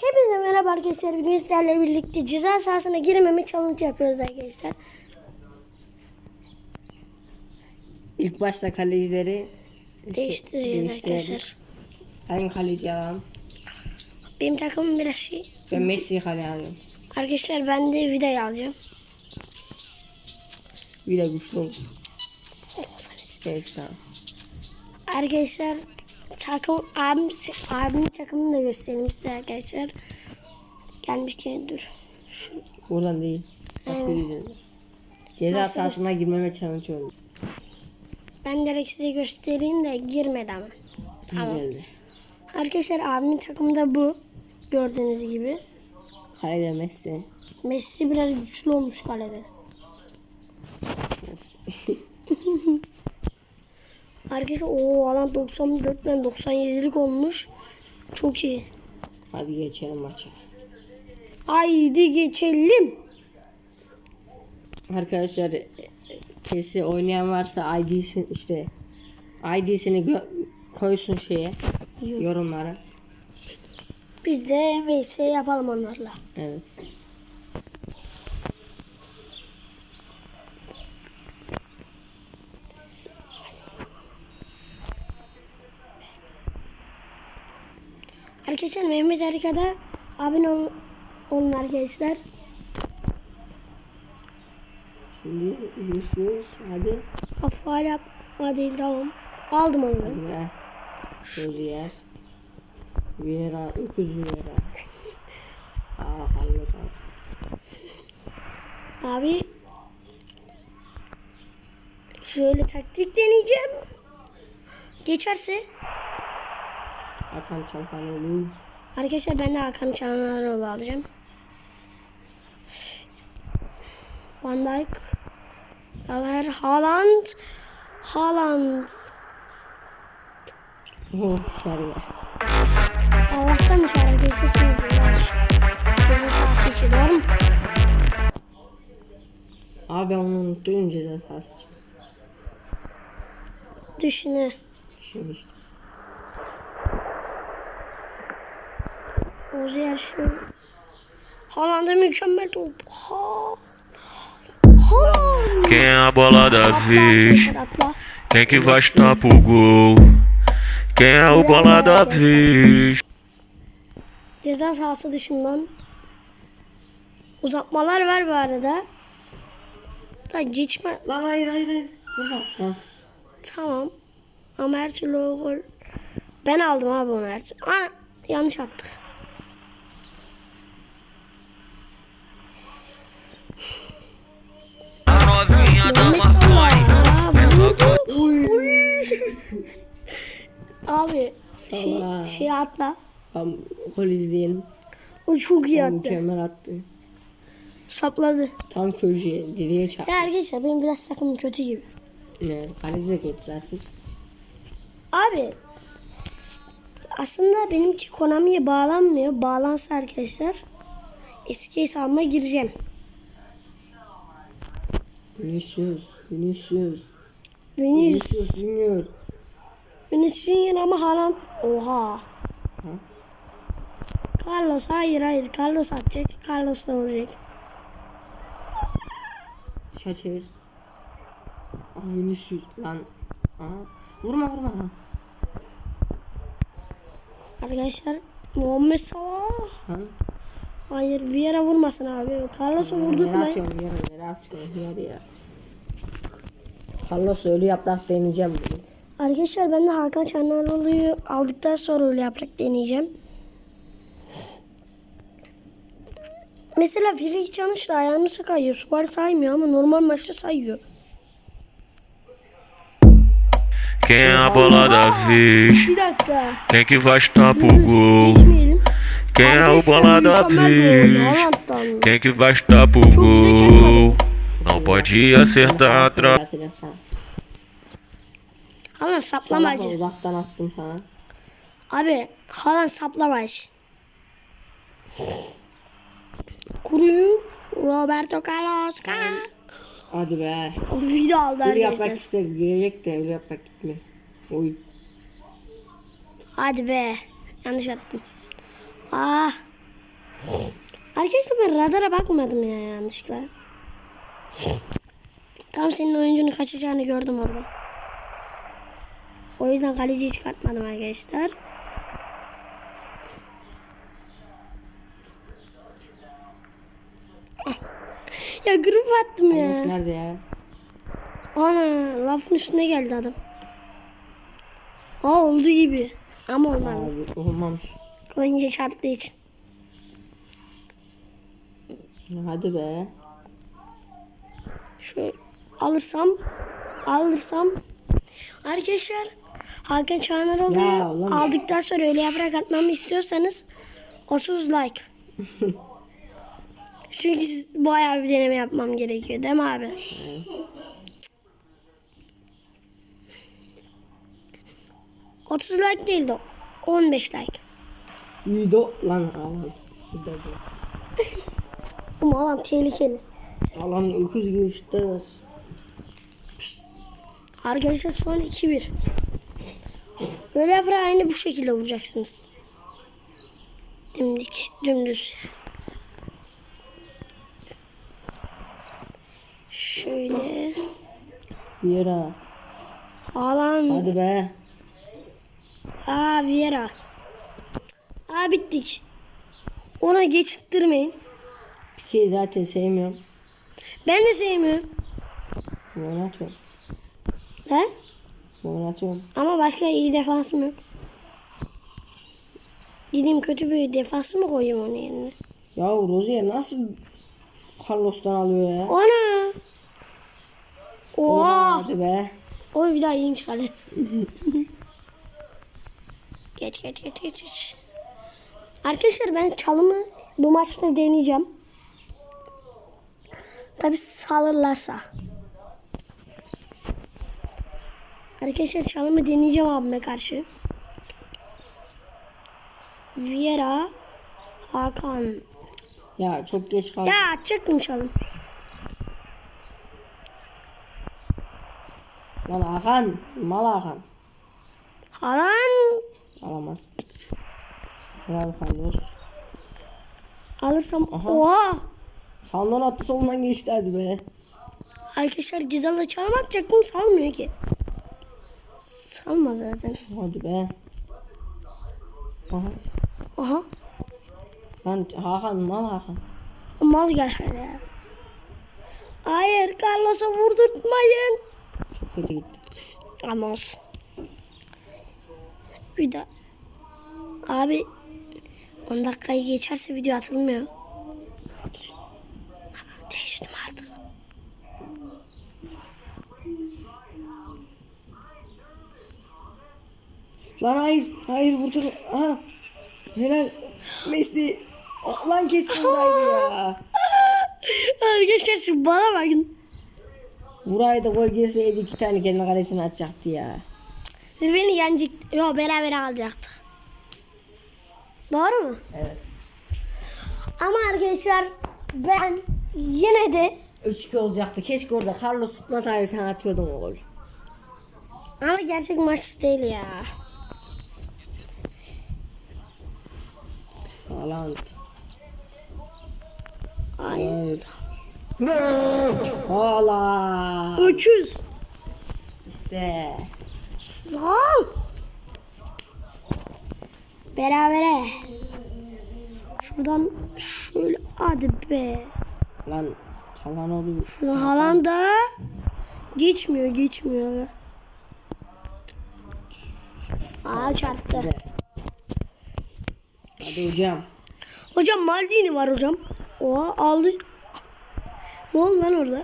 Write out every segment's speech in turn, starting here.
Hepinize merhaba arkadaşlar. Bugün sizlerle birlikte ceza sahasına girmeme challenge yapıyoruz arkadaşlar. İlk başta kalecileri şey- Değiştireceğiz arkadaşlar. Hangi kaleci alalım? Benim takımım biraz şey. Ben Messi'yi kale alıyorum. Arkadaşlar ben de vidayı alacağım. De güçlü olur. Evet tamam. Arkadaşlar takım abim abimin takımını da göstereyim size arkadaşlar. Gelmişken dur. Buradan değil. Başka yerden. Ceza Nasıl sahasına girmeme challenge oldu. Ben direkt size göstereyim de girmeden. Tamam. Geldi. Arkadaşlar abimin takımı da bu. Gördüğünüz gibi. Kalede Messi. Messi biraz güçlü olmuş kalede. Arkadaşlar o alan 94'ten 97'lik olmuş. Çok iyi. Hadi geçelim maça. Haydi geçelim. Arkadaşlar e, e, kesi oynayan varsa ID'sin işte ID'sini koysun şeye yorumlara. Biz de VS yapalım onlarla. Evet. Arkadaşlar Mehmet Harika'da abone ol, olun arkadaşlar. Şimdi Vinicius hadi. Afal yap. Hadi tamam. Aldım onu ben. Ve Rozier. Vieira, öküz Vieira. Aa, Carlos abi. Abi şöyle taktik deneyeceğim. Geçerse Hakan Çalhanoğlu. arkadaşlar ben de Hakan Çağlaroğlu alacağım. Van Dijk, Galer, Haaland, Haaland. Oh, dışarıya. Allah'tan dışarı geçse çünkü Kızı sahası içi doğru mu? Abi onu unuttum ceza sahası için. Düşüne. Şimdi Ozier şu. Haaland'a mükemmel top. Ha. Haaland. Quem é a bola da vez? Quem que vai estar pro gol? Quem é o bola da vez? Ceza sahası dışından uzatmalar var bu arada. Da geçme. Lan hayır hayır hayır. Ha. Tamam. Ama her türlü o gol. Ben aldım abi onu her türlü. Aa, yanlış attık. Aa, vurdu. Uy. Abi şey, Salla. şey atla. Tamam, gol izleyelim. O çok iyi attı. Mükemmel attı. Sapladı. Tam köşeye, direğe çarptı. Ya arkadaşlar benim biraz takımım kötü gibi. Evet, kaleci de kötü zaten. Abi aslında benimki Konami'ye bağlanmıyor. Bağlansa arkadaşlar eski hesabıma gireceğim. Vinicius, Vinicius. Vinicius. Vinicius Junior. Vinicius Junior ama Haaland. Oha. Carlos hayır hayır. Carlos atacak. Carlos da vuracak. Dışa çevir. Aa, Vinicius lan. Aa, vurma vurma. Arkadaşlar Muhammed Salah. Ha? Hayır bir yere vurmasın abi. Carlos'u vurduk Yere mu? atıyorum, yere, yere atıyorum, yere ya. Carlos ölü yaprak deneyeceğim bugün. Arkadaşlar ben de Hakan Çanaroğlu'yu aldıktan sonra öyle yaprak deneyeceğim. Mesela Challenge da ayağını sakayıyor. Suvar saymıyor ama normal maçta sayıyor. Quem a bola da vez? Bir dakika. Quem que pro Dur, gol? Geçmeyelim. Quem é o bola da? Haaland'dan. Quem que vai estar pro gol? Não pode acertar atrás. Sana. Salah'la saplamacı. uzaktan attım sana. Abi Haaland saplamacı. Kuruyu. Roberto Carlos. Hadi be. O video aldı yaprak arkadaşlar. ise girecek de ölü yaprak gitme. Oy. Hadi be. Yanlış attım. Ah. Arkadaşlar ben radara bakmadım ya yanlışlıkla. Tam senin oyuncunu kaçacağını gördüm orada. O yüzden kaleciyi çıkartmadım arkadaşlar. Ya grup attım ya. nerede ya? Ana lafın üstüne geldi adam. Aa oldu gibi. Ama olmadı. Olmamış. Oyuncu çarptığı için. Hadi be. Şöyle alırsam alırsam arkadaşlar Hakan Çağnaroğlu'yu Ya ulan. aldıktan sonra öyle yaprak atmamı istiyorsanız 30 like. Çünkü bayağı bir deneme yapmam gerekiyor değil mi abi? ...30 like değil de 15 like. Video lan alan. Bu. Alan tehlikeli. Alan öküz gibi şutlar var. Arkadaşlar şu an 2-1. Böyle yaprağı aynı bu şekilde vuracaksınız. Dimdik, dümdüz. Şöyle. Vieira. Haaland. Hadi be. Aa Vieira. Aa bittik. Ona geçittirmeyin. Pikeyi zaten sevmiyorum. Ben de sevmiyorum. Oynatıyorum. He? Oynatıyorum. Ama başka iyi defansım yok. Gideyim kötü bir defansı mı koyayım onun yerine? Ya Rozier nasıl Carlos'tan alıyor ya? Ana! Oha! Hadi be. O bir daha iyiymiş kale. geç geç geç geç geç. Arkadaşlar ben çalımı bu maçta deneyeceğim. Tabi salırlarsa. Arkadaşlar çalımı deneyeceğim abime karşı. Vieira Hakan. Ya çok geç kaldı. Ya atacaktım çalım. Lan Hakan. Mal Hakan. Halan Alamaz. Bravo Carlos. alırsam Aha. oha. Sağından attı solundan geçti hadi be. Arkadaşlar Gizal'la çalım atacaktım salmıyor ki. Salma zaten. Hadi be. Aha. Aha. Lan Hakan mal Hakan. Mal gel ya. Hayır Carlos'a vurdurtmayın. Çok kötü gitti. Ama olsun. Bir daha. Abi 10 dakikayı geçerse video atılmıyor. Değiştim artık. Lan hayır. Hayır vurdur. Aha. Helal. Messi. Lan keşke vuraydı ya. Arkadaşlar şimdi bana bakın. Vuraydı gol girseydi iki tane kendi kalesine atacaktı ya. Ve beni yenecek. Yok beraber alacaktık. Doğru mu? Evet. Ama arkadaşlar ben yine de 3-2 olacaktı. Keşke orada Carlos tutmasaydı sen atıyordun o golü. ama gerçek maç değil ya. Haaland. Ay. Haaland. Öküz. İşte. Al. Berabere. Şuradan şöyle hadi be. Lan çalan oldu. Şuradan halan da geçmiyor geçmiyor. Aa çarptı. Hadi hocam. Hocam Maldini var hocam. Oha aldı. Ne oldu lan orada?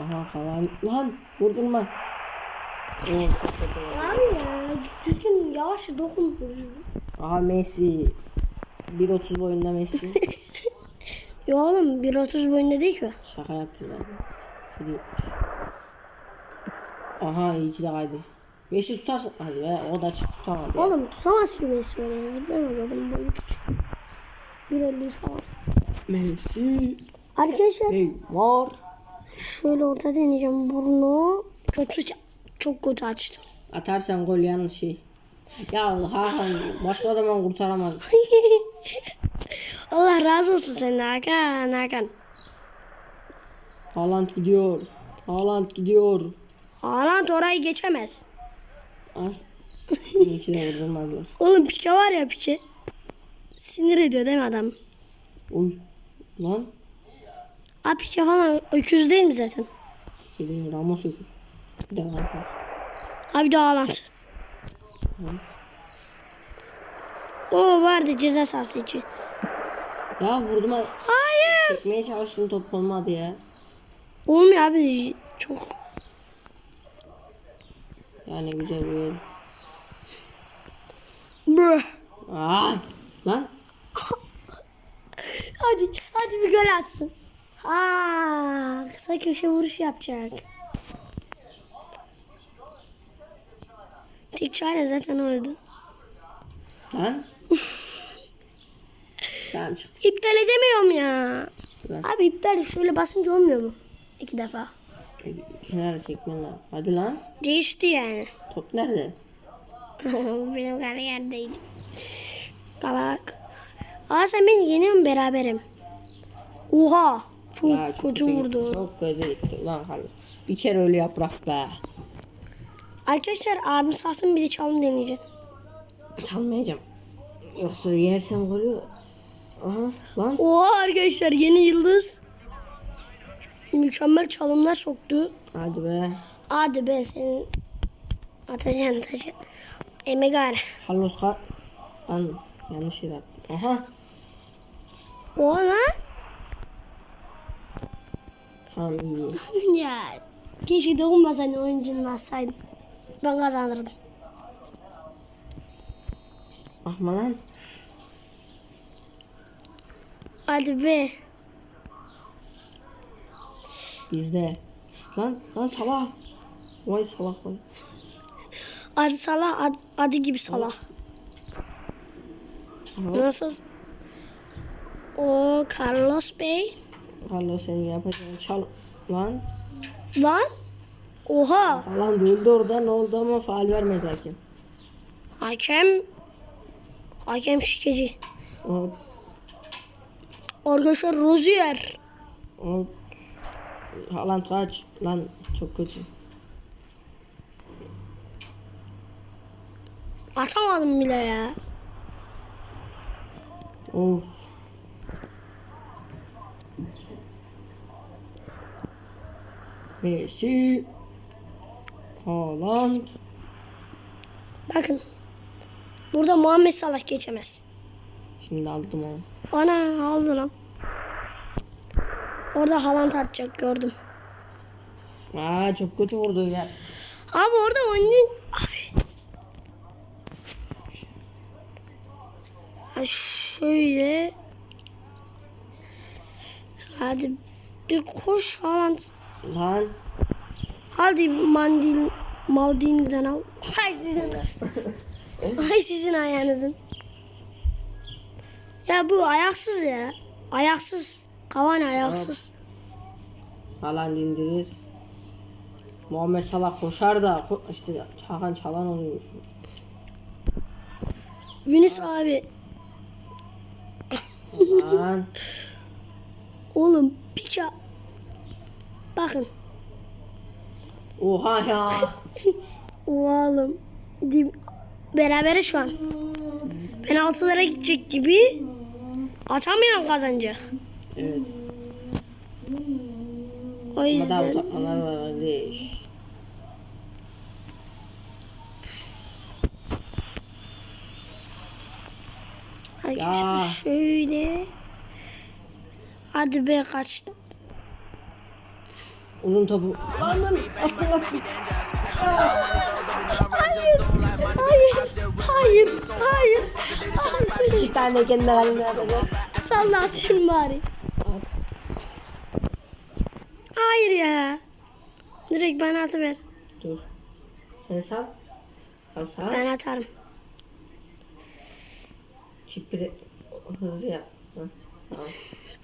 Aha Haaland. Lan vurdurma. Çok kötü oldu. Abi ya düzgün yavaş dokun. Aha Messi. 1.30 boyunda Messi. Ya oğlum 1.30 boyunda değil ki. Şaka yaptım ben. Aha iyi ki de kaydı. Messi tutarsın. Hadi be o da çıktı tutamadı. Oğlum tutamaz ki Messi böyle zıplayamaz adam boyu küçük. 1.53 falan. Messi. Arkadaşlar Neymar. şöyle orta deneyeceğim burnu. Kötü çok kötü açtı. Atarsan gol yanlış şey. Ya Hakan başka zaman kurtaramaz. Allah razı olsun senden Hakan Hakan. Haaland gidiyor. Haaland gidiyor. Haaland orayı geçemez. As. İki de vurdurmadılar. Oğlum pike var ya pike. Sinir ediyor değil mi adam? Oy. Lan. Abi pike falan öküz değil mi zaten? Şey değil, Ramos yok. Bir. Abi de Haaland. O vardı ceza sahası içi. Ya vurdum. ha- Hayır. Çekmeye çalıştım top olmadı ya. Olmuyor abi. Çok. Yani güzel bir yer. Bıh. Aa, lan. Hadi, hadi bir gol atsın. Aa, kısa köşe vuruş yapacak. Tek çare zaten oydu. Lan. tamam çıktı. İptal edemiyorum ya. Lan. Abi iptal şöyle basınca olmuyor mu? İki defa. Kenara çekmen lazım. Hadi lan. Değişti yani. Top nerede? Benim kariyerdeydi. Kalak. Aa sen beni yeniyor musun beraberim? Oha. Çok Ya, kötü gitti, vurdu. Çok kötü gitti. Ulan Carlos. Bir kere öyle yaprak be. Arkadaşlar abim sahsın bir de çalım deneyeceğim. Çalmayacağım. Yoksa yersem golü. Aha lan. Oha arkadaşlar yeni yıldız. Mükemmel çalımlar soktu. Hadi be. Hadi be senin atacaksın atacaksın. Emegar. Carlos ka... Lan yanlış yere. Aha. Oha lan. Tamam iyi. ya keşke dokunmasaydın oyuncunun atsaydın. Ben kazanırdım. Bakma lan. Hadi be. Bizde. Lan lan Salah. Vay Salah vay. Hadi Salah ad, adı gibi Salah. Nasıl? O Carlos Bey. Carlos senin yapacağın çal. Lan. Lan. Oha. Falan öldü orada ne oldu ama faal vermedi hakem. Hakem. Hakem şikeci. O, Arkadaşlar Rozier. o Haaland kaç. Lan çok kötü. Atamadım bile ya. Of. Messi. Haaland. Bakın. Burada Muhammed Salah geçemez. Şimdi aldım onu. Ana aldı lan. Orada Haaland atacak gördüm. Aa çok kötü vurdu ya. Abi orada oyunun... Abi. Ha şöyle. Hadi bir koş Haaland. Lan. Hadi Mandil Maldini'den al. Hay sizin. Hay sizin ayağınızın. Ya bu ayaksız ya. Ayaksız. Kavan ayaksız. Haaland indirir. Muhammed Salah koşar da ko- işte Hakan çalan oluyor. Yunus abi. Lan. Oğlum pika. Bakın. Oha ya. Oğlum. Di- Berabere şu an. Penaltılara gidecek gibi. Atamayan kazanacak. Evet. O Ama daha yüzden. uzatmalar var kardeş. Arkadaşlar şöyle. Hadi be kaçtım. Uzun topu. Anladım. Atsın atsın. Hayır. Hayır. Hayır. Hayır. Hayır. Bir tane kendi haline atacak. Salla atayım bari. At. Hayır ya. Direkt bana atıver. Dur. Sen sal. Al sal. Ben atarım. Çipiri hızlı yap. Hı, Tamam.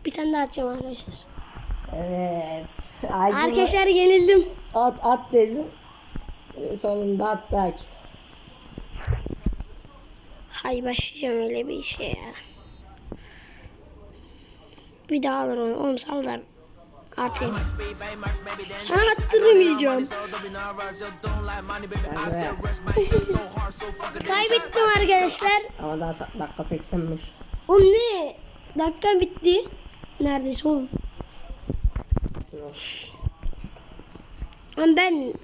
Bir tane daha atacağım arkadaşlar. Evet. Aydın Arkadaşlar yenildim. At at dedim. Ee, Sonunda attık. Hay başlayacağım öyle bir işe ya. bir daha alır onu. Oğlum sal da atayım. Sana attırmayacağım. Kaybettim arkadaşlar. Ama daha dakika 85. Oğlum ne? Dakika bitti. Neredeyse oğlum. Ama ben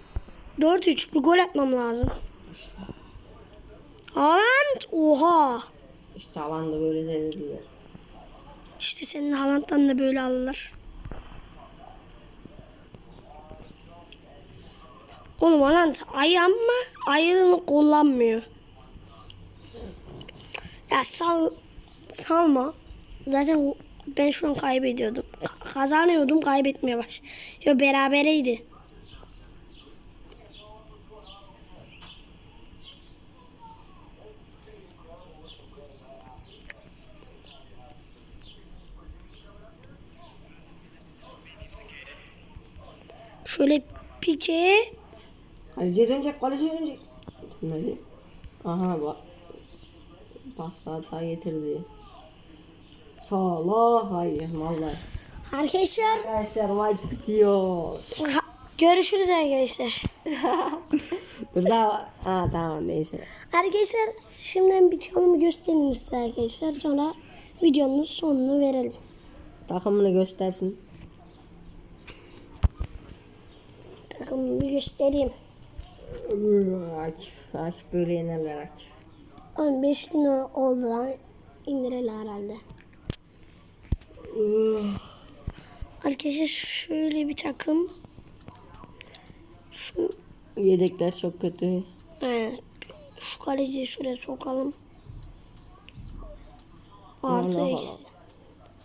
4-3 bir gol atmam lazım. Haaland oha. İşte alanda böyle denediler. İşte senin Haaland'dan da böyle alırlar. Oğlum Haaland ayı ama ayını kullanmıyor. Ya sal salma. Zaten ben şu an kaybediyordum. Ka- kazanıyordum kaybetmeye baş. Yo berabereydi. Şöyle pike Kaleciye dönecek, kaleciye dönecek. Dönmedi. Aha bak. Pasta hata getirdi. Salah hayır vallahi. arkadaşlar Arkadaşlar maç bitiyor. ha- görüşürüz arkadaşlar. Dur daha. Ha tamam neyse. Arkadaşlar şimdiden bir çalımı göstereyim size arkadaşlar. Sonra videonun sonunu verelim. Takımını göstersin. Takımı bir göstereyim. Akif, Akif böyle yenerler Akif. 15 gün oldu lan. İndirelim herhalde. Arkadaşlar şöyle bir takım. Şu, Yedekler çok kötü. evet, şu kaleciyi şuraya sokalım. Artı eksi.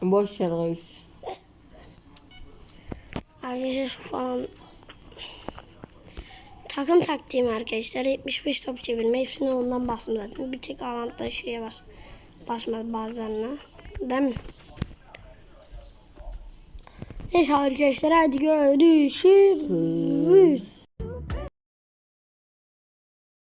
Boş yer reis. Arkadaşlar şu falan takım taktiğim arkadaşlar 75 top çevirme hepsine ondan bastım zaten bir tek alanda şeye bas basmadı bazılarına değil mi? Neyse arkadaşlar hadi görüşürüz.